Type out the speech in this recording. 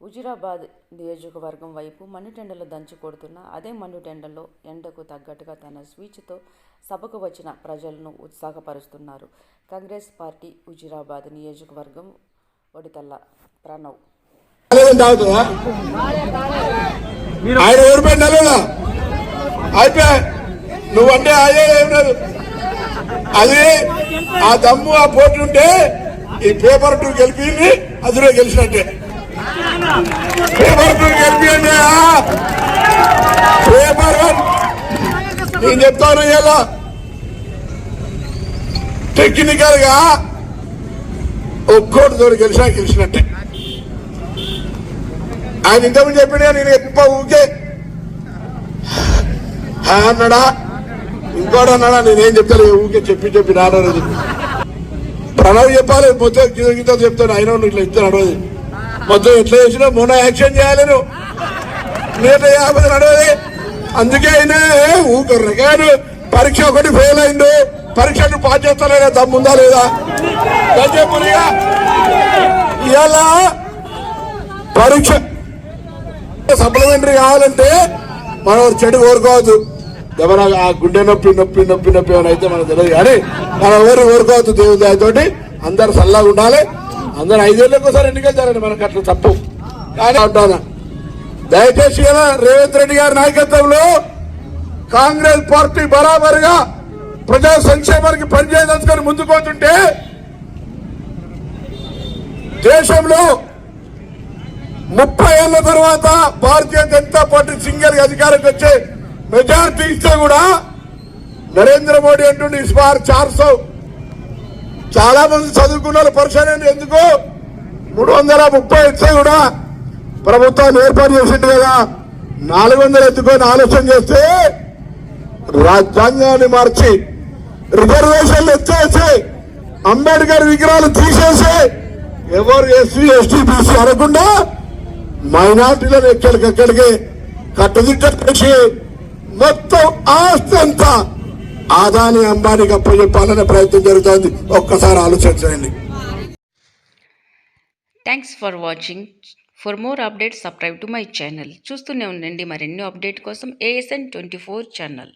హుజురాబాద్ నియోజకవర్గం వైపు మండుటెండలు దంచి కొడుతున్న అదే మండుటెండల్లో ఎండకు తగ్గట్టుగా తన స్పీచ్తో సభకు వచ్చిన ప్రజలను ఉత్సాహపరుస్తున్నారు కాంగ్రెస్ పార్టీ హుజురాబాద్ నియోజకవర్గం ఒడితల్ల ప్రణవ్. ఆయన ఓడిపోయిన నెలలో అయితే నువ్వంటే అదే అది ఆ దమ్ము ఆ పోటీ ఉంటే ఈ పేపర్ టూ గెలిపింది అదురే గెలిచినట్టే. పేపర్ టూ గెలిపియండి పేపర్ వన్. నేను చెప్తాను ఇలా టెక్నికల్గా ఒక్కోటి తోడు గెలిచినా గెలిచినట్టే. ఆయన ఇంతకుముందు చెప్పినా నేను ఎప్ప ఊకే. అన్నాడా? ఇంకోటి అన్నాడా? నేనేం చెప్తాను ఊకే చెప్పి చెప్పి నాన్న ప్రణవ్ చెప్పాలి మొత్తం గిత గిత చెప్తాను. ఆయన ఇట్లా ఇస్తాను అడవది మొత్తం ఎట్లా చేసినా మొన్న యాక్షన్ చేయాలి నువ్వు. నూట యాభై అడవది అందుకే ఆయన ఊకర్రగాను పరీక్ష ఒకటి ఫెయిల్ అయిండు. పరీక్షను పాస్ చేస్తానే దమ్ముందా లేదా? చెప్పు ఇవాళ పరీక్ష సప్లిమెంటరీ కావాలంటే మనం చెడు కోరుకోవద్దు. ఎవరైనా ఆ గుండె నొప్పి నొప్పి నొప్పి నొప్పి అని అయితే మనకు తెలియదు. కానీ మనం ఎవరు కోరుకోవద్దు దేవుని దయతోటి అందరు సల్లాగా ఉండాలి. అందరు ఐదేళ్ళకి ఒకసారి ఎన్నికెళ్తారండి మనకు అట్లా తప్పు. కానీ ఉంటాను దయచేసి ఇలా రేవంత్ రెడ్డి గారి నాయకత్వంలో కాంగ్రెస్ పార్టీ బరాబరుగా ప్రజా సంక్షేమానికి పనిచేయదలుచుకొని ముందుకు పోతుంటే దేశంలో ముప్పై ఏళ్ళ తర్వాత భారతీయ జనతా పార్టీ సింగల్ అధికారికి వచ్చే మెజార్టీ ఇస్తే కూడా నరేంద్ర మోడీ అంటుండే ఇస్ బార్ చార్ చాలా మంది చదువుకున్న వాళ్ళు పరిచయం ఎందుకు మూడు వందల ముప్పై ఇస్తే కూడా ప్రభుత్వాన్ని ఏర్పాటు చేసింది కదా. నాలుగు వందలు ఎత్తుకొని ఆలోచన చేస్తే రాజ్యాంగాన్ని మార్చి రిజర్వేషన్లు ఎత్తేసి అంబేద్కర్ విగ్రహాలు తీసేసి ఎవరు ఎస్సీ ఎస్టీ బీసీ అనకుండా మైనార్టీలను ఎక్కడికక్కడికి కట్టుదిట్ట చేసి మొత్తం ఆస్తి అంతా ఆదాని అంబానీకి అప్పచెప్పాలనే ప్రయత్నం జరుగుతోంది. ఒక్కసారి ఆలోచించండి thanks for watching for more updates subscribe to my channel చూస్తూనే ఉండండి మరెన్నో అప్డేట్ కోసం ఏఎస్ఎన్ ట్వంటీ ఫోర్ ఛానల్